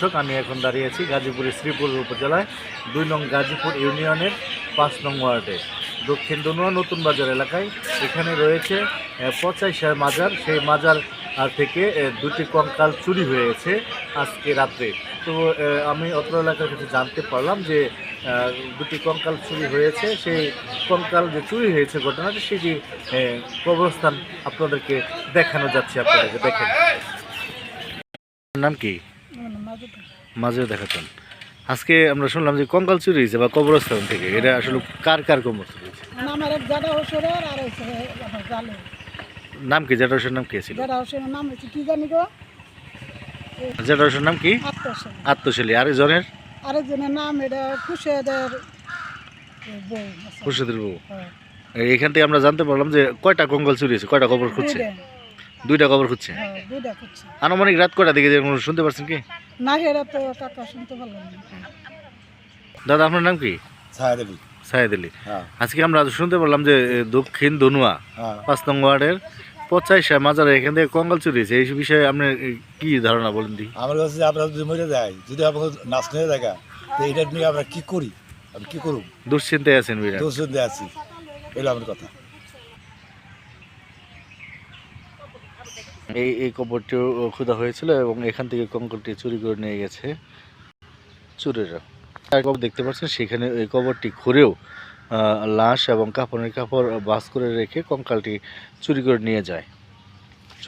দর্শক আমি এখন দাঁড়িয়ে আছি গাজীপুরের শ্রীপুর উপজেলায় দুই নং গাজীপুর ইউনিয়নের পাঁচ নং ওয়ার্ডে। দক্ষিণ দনুয়া নতুন বাজার এলাকায় এখানে রয়েছে পঁচাইশার মাজার। সেই মাজার আর থেকে দুটি কঙ্কাল চুরি হয়েছে আজকে রাত্রে। তো আমি অত্র এলাকার কাছে জানতে পারলাম যে দুটি কঙ্কাল চুরি হয়েছে। সেই কঙ্কাল যে চুরি হয়েছে ঘটনাটি সেটি কবরস্থান আপনাদেরকে দেখানো যাচ্ছে। আপনাদেরকে দেখেন। নাম কি? মাঝে দেখাতেন আজকে আমরা শুনলাম যে কঙ্কাল চুরি হয়েছে বা কবরস্থান থেকে। এটা আসলে কার কার কবর চুরি হয়েছে? নাম কি? জেটারসের নাম কে ছিল? জাদা নাম কি জানি গো? জেটারসের নাম কি? আত্মশালী। আরেকজনের আরেকজনের নাম এটা খুশেদের। খুরশেদের বউ। হ্যাঁ। এখান থেকে আমরা জানতে পারলাম যে কয়টা কঙ্কাল চুরি হয়েছে কয়টা কবর খুঁজছে? দুইটা, কবর খুঁজছে? হ্যাঁ, দুইটা খুঁজছে। আনুমানিক রাত কয়টা দিকে শুনতে পারছেন কি? না হেরা তো কাকা শুনতে পারলাম দাদা আপনার নাম কি? সাহেদ আলী। হ্যাঁ। আজকে আমরা শুনতে পারলাম যে দক্ষিণ দনুয়া হ্যাঁ। পাঁচ নং ওয়ার্ডের পঁচাইশা মাজারে এখান থেকে কঙ্কাল চুরি হয়েছে। এই বিষয়ে আপনার এ, কি ধারণা বলেন দি? আমার কাছে যে আপনারা যদি মরে যায় যদি আপনার নাচ নিয়ে দেখা তো এটা নিয়ে আমরা কি করি? আমি কি করুম? দুশ্চিন্তায় আছেন দিয়ে আছি। এলো আমার কথা। এই এই কবরটিও খোদা হয়েছিল এবং এখান থেকে কঙ্করটি চুরি করে নিয়ে গেছে চুরেরা। কবর দেখতে পাচ্ছেন, সেখানে এই কবরটি খুঁড়েও লাশ এবং কাপড়ের কাপড় বাস করে রেখে কঙ্কালটি চুরি করে নিয়ে যায়।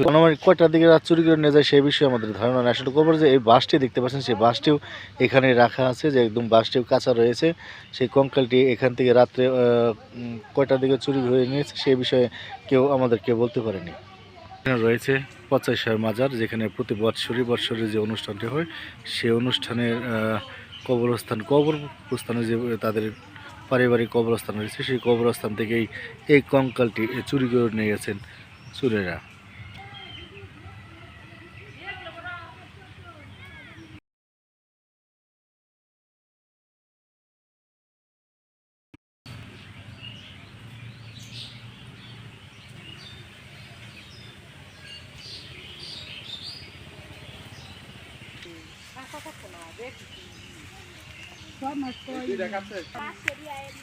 অনুমানিক কয়টার দিকে রাত চুরি করে নিয়ে যায় সেই বিষয়ে আমাদের ধারণা নেই। আসলে কবর যে এই বাসটি দেখতে পাচ্ছেন, সেই বাসটিও এখানে রাখা আছে, যে একদম বাসটিও কাঁচা রয়েছে। সেই কঙ্কালটি এখান থেকে রাত্রে কয়টার দিকে চুরি হয়ে নিয়েছে সেই বিষয়ে কেউ আমাদেরকে বলতে পারেনি। রয়েছে পঁচাশার মাজার, যেখানে প্রতি বৎসরই বৎসরে যে অনুষ্ঠানটি হয়, সে অনুষ্ঠানের কবরস্থান কবরস্থানে যে তাদের পারিবারিক কবরস্থান রয়েছে, সেই কবরস্থান থেকেই এই কঙ্কালটি চুরি করে নিয়ে গেছেন চুরেরা।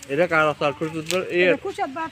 এটা কার আছে আর খুশ খুশের বাদ